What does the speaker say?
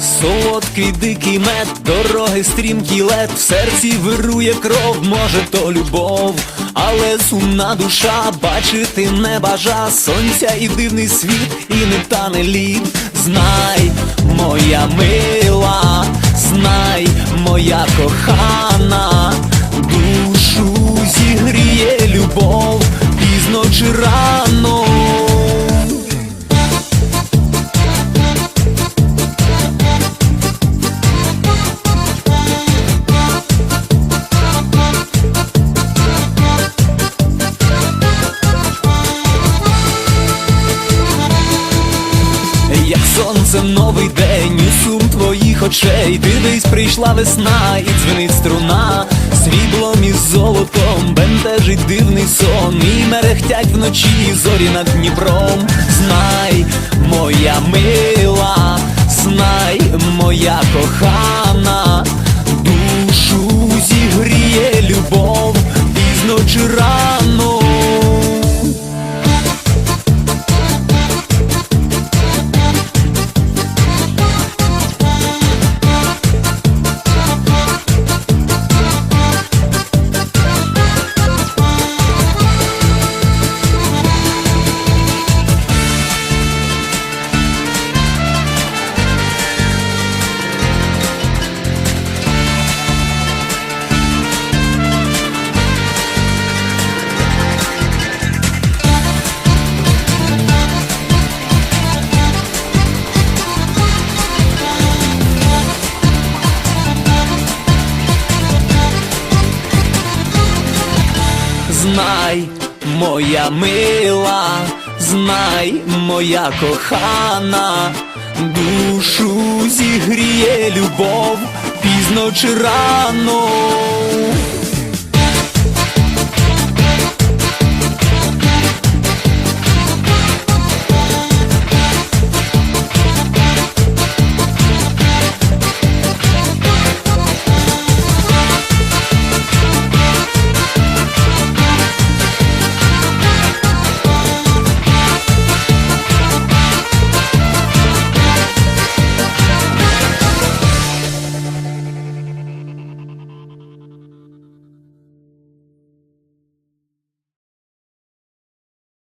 солодкий дикий мед, дороги стрімкий лед, в серці вирує кров, може то любов, але сумна душа бачити не бажа. Сонця і дивний світ, і не тане лід. Знай, моя мила, знай, моя кохана, сонце новий день, у сум твоїх очей, дивись, прийшла весна і дзвенить струна, сріблом і золотом бентежить дивний сон, і мерехтять вночі зорі над Дніпром. Знай, моя мила, знай, моя кохана, душу зігріє любов, Знай, моя мила, знай, моя кохана, душу зігріє любов, пізно чи рано.